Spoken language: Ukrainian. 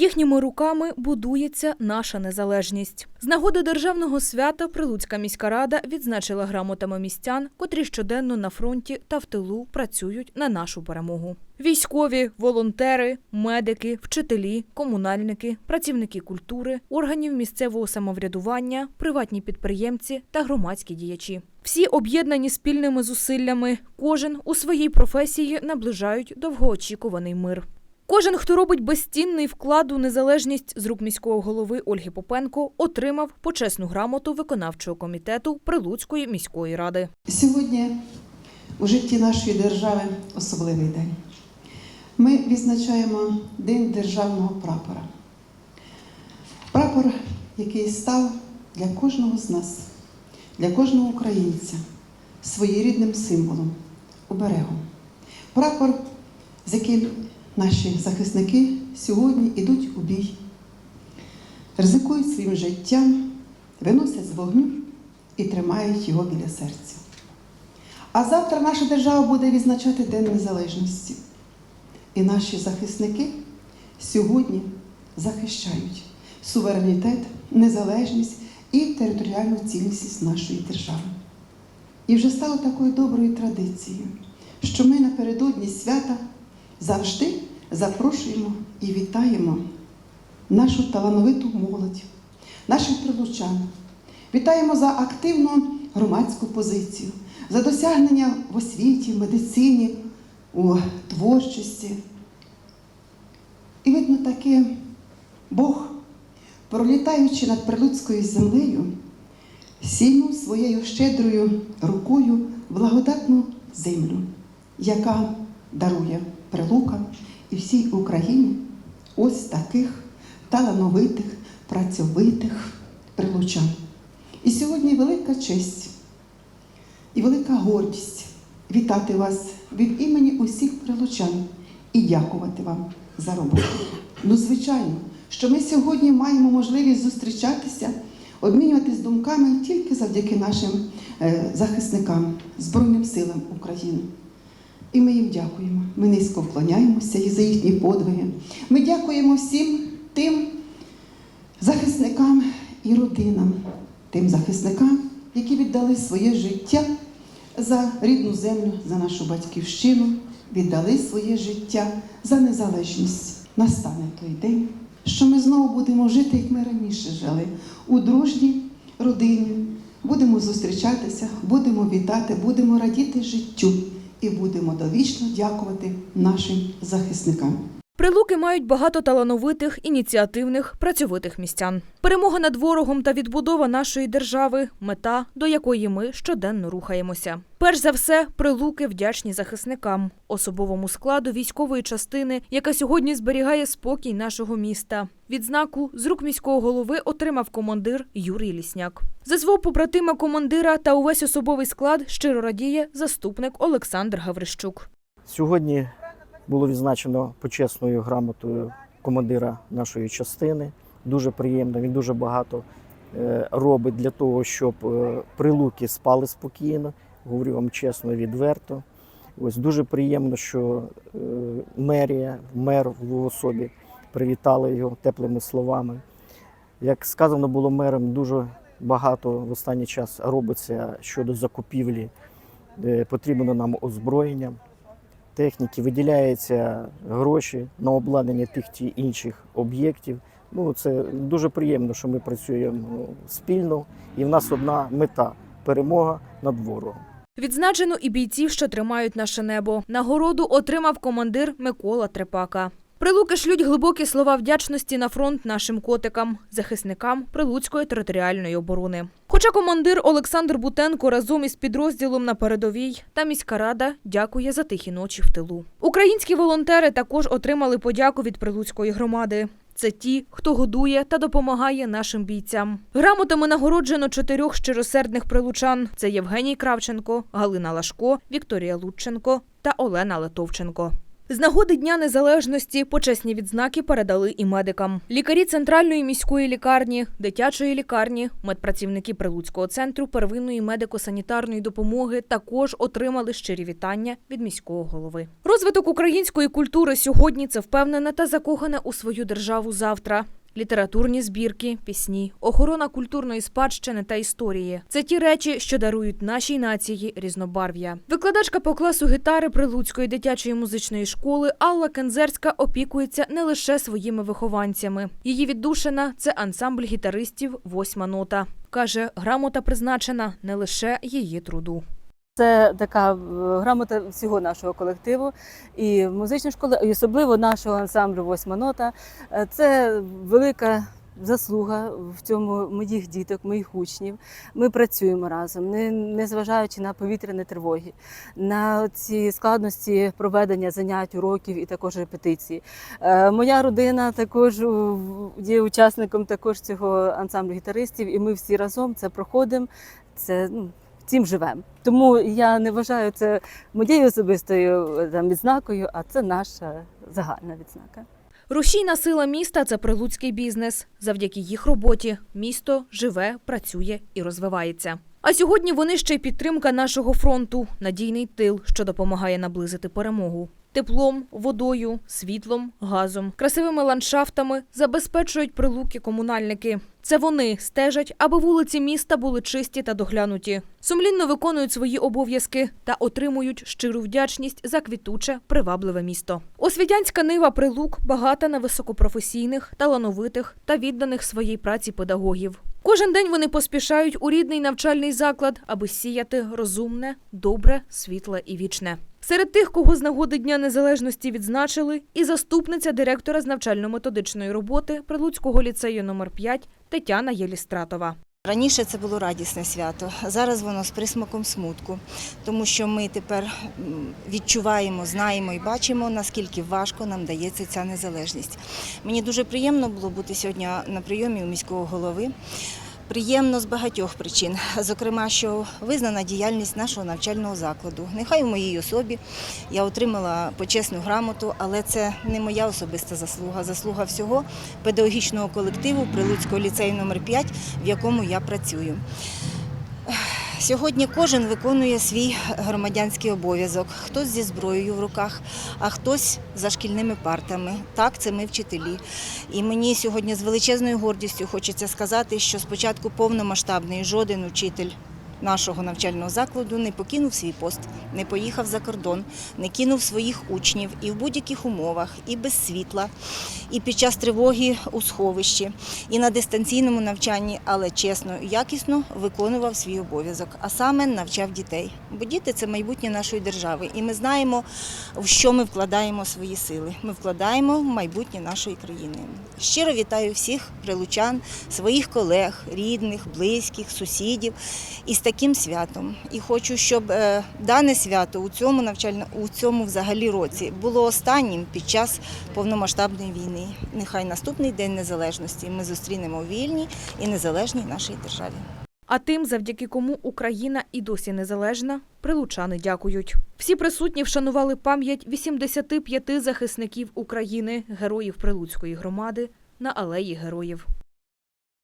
Їхніми руками будується наша незалежність. З нагоди державного свята Прилуцька міська рада відзначила грамотами містян, котрі щоденно на фронті та в тилу працюють на нашу перемогу. Військові, волонтери, медики, вчителі, комунальники, працівники культури, органів місцевого самоврядування, приватні підприємці та громадські діячі. Всі об'єднані спільними зусиллями, кожен у своїй професії наближають довгоочікуваний мир. Кожен, хто робить безцінний вклад у незалежність з рук міського голови Ольги Попенко, отримав почесну грамоту виконавчого комітету Прилуцької міської ради. Сьогодні у житті нашої держави особливий день. Ми відзначаємо День державного прапора. Прапор, який став для кожного з нас, для кожного українця своєрідним символом, оберегом. Прапор, з яким наші захисники сьогодні йдуть у бій, ризикують своїм життям, виносять з вогню і тримають його біля серця. А завтра наша держава буде відзначати День Незалежності. І наші захисники сьогодні захищають суверенітет, незалежність і територіальну цілісність нашої держави. І вже стало такою доброю традицією, що ми напередодні свята завжди запрошуємо і вітаємо нашу талановиту молодь, наших прилучан. Вітаємо за активну громадську позицію, за досягнення в освіті, медицині, у творчості. І видно таки, Бог, пролітаючи над прилуцькою землею, сійнув своєю щедрою рукою благодатну землю, яка дарує прилука і всій Україні ось таких талановитих, працьовитих прилучан. І сьогодні велика честь і велика гордість вітати вас від імені усіх прилучан і дякувати вам за роботу. Ну, звичайно, що ми сьогодні маємо можливість зустрічатися, обмінюватись думками тільки завдяки нашим е, захисникам, Збройним силам України. І ми їм дякуємо. Ми низько вклоняємося і за їхні подвиги. Ми дякуємо всім тим захисникам і родинам, тим захисникам, які віддали своє життя за рідну землю, за нашу батьківщину, віддали своє життя за незалежність. Настане той день, що ми знову будемо жити, як ми раніше жили, у дружній родині. Будемо зустрічатися, будемо вітати, будемо радіти життю і будемо довічно дякувати нашим захисникам. Прилуки мають багато талановитих, ініціативних, працьовитих містян. Перемога над ворогом та відбудова нашої держави мета, до якої ми щоденно рухаємося. Перш за все, прилуки вдячні захисникам, особовому складу військової частини, яка сьогодні зберігає спокій нашого міста. Відзнаку з рук міського голови отримав командир Юрій Лісняк. За свого побратима командира та увесь особовий склад щиро радіє заступник Олександр Гаврищук. Сьогодні було відзначено почесною грамотою командира нашої частини. Дуже приємно. Він дуже багато е, робить для того, щоб е, прилуки спали спокійно. Говорю вам чесно, відверто. Ось дуже приємно, що е, мерія, мер в особі привітали його теплими словами. Як сказано було мером, дуже багато в останній час робиться щодо закупівлі. Е, Потрібно нам озброєння техніки, виділяються гроші на обладнання тих чи інших об'єктів. Ну, це дуже приємно, що ми працюємо спільно, і в нас одна мета перемога над ворогом. Відзначено і бійців, що тримають наше небо. Нагороду отримав командир Микола Трепака. Прилуки шлють глибокі слова вдячності на фронт нашим котикам, захисникам Прилуцької територіальної оборони. Хоча командир Олександр Бутенко разом із підрозділом на передовій та міська рада дякує за тихі ночі в тилу. Українські волонтери також отримали подяку від Прилуцької громади. Це ті, хто годує та допомагає нашим бійцям. Грамотами нагороджено чотирьох щиросердних прилучан: це Євгеній Кравченко, Галина Лашко, Вікторія Лученко та Олена Литовченко. З нагоди Дня Незалежності почесні відзнаки передали і медикам. Лікарі центральної міської лікарні, дитячої лікарні, медпрацівники Прилуцького центру первинної медико-санітарної допомоги також отримали щирі вітання від міського голови. Розвиток української культури сьогодні це впевнене та закохане у свою державу завтра. Літературні збірки, пісні, охорона культурної спадщини та історії це ті речі, що дарують нашій нації різнобарв'я. Викладачка по класу гітари Прилуцької дитячої музичної школи Алла Кензерська опікується не лише своїми вихованцями. Її віддушина це ансамбль гітаристів Восьма нота. каже, грамота призначена не лише її труду. Це така е, грамота всього нашого колективу і музичної школи, і особливо нашого ансамблю Восьма нота. Е, Це велика заслуга в цьому моїх діток, моїх учнів. Ми працюємо разом, не, не зважаючи на повітряні тривоги, на ці складності проведення занять, уроків і також репетиції. Е, Моя родина також є учасником також цього ансамблю гітаристів, і ми всі разом це проходимо. Це ну, цим живемо. Тому я не вважаю це моєю особистою там, відзнакою, а це наша загальна відзнака. Рушійна сила міста це прилуцький бізнес. Завдяки їх роботі місто живе, працює і розвивається. А сьогодні вони ще й підтримка нашого фронту, надійний тил, що допомагає наблизити перемогу. Теплом, водою, світлом, газом, красивими ландшафтами забезпечують прилуки комунальники. Це вони стежать, аби вулиці міста були чисті та доглянуті. Сумлінно виконують свої обов'язки та отримують щиру вдячність за квітуче, привабливе місто. Освітянська нива прилук багата на високопрофесійних, талановитих та відданих своїй праці педагогів. Кожен день вони поспішають у рідний навчальний заклад, аби сіяти розумне, добре, світле і вічне. Серед тих, кого з нагоди Дня Незалежності відзначили, і заступниця директора з навчально-методичної роботи Прилуцького ліцею номер 5 Тетяна Єлістратова. Раніше це було радісне свято, зараз воно з присмаком смутку, тому що ми тепер відчуваємо, знаємо і бачимо, наскільки важко нам дається ця незалежність. Мені дуже приємно було бути сьогодні на прийомі у міського голови. Приємно з багатьох причин, зокрема, що визнана діяльність нашого навчального закладу. Нехай у моїй особі я отримала почесну грамоту, але це не моя особиста заслуга, заслуга всього педагогічного колективу Прилуцького ліцею номер 5 в якому я працюю. Сьогодні кожен виконує свій громадянський обов'язок. Хтось зі зброєю в руках, а хтось за шкільними партами. Так, це ми вчителі. І мені сьогодні з величезною гордістю хочеться сказати, що спочатку повномасштабний жоден учитель нашого навчального закладу не покинув свій пост, не поїхав за кордон, не кинув своїх учнів і в будь-яких умовах, і без світла, і під час тривоги у сховищі, і на дистанційному навчанні, але чесно, і якісно виконував свій обов'язок, а саме навчав дітей. Бо діти це майбутнє нашої держави, і ми знаємо, в що ми вкладаємо свої сили. Ми вкладаємо в майбутнє нашої країни. Щиро вітаю всіх прилучан, своїх колег, рідних, близьких, сусідів із таким святом. І хочу, щоб е, дане свято у цьому навчально у цьому взагалі році було останнім під час повномасштабної війни. Нехай наступний день незалежності ми зустрінемо у вільній і незалежній нашій державі. А тим, завдяки кому Україна і досі незалежна, прилучани дякують. Всі присутні вшанували пам'ять 85 захисників України, героїв Прилуцької громади на алеї героїв.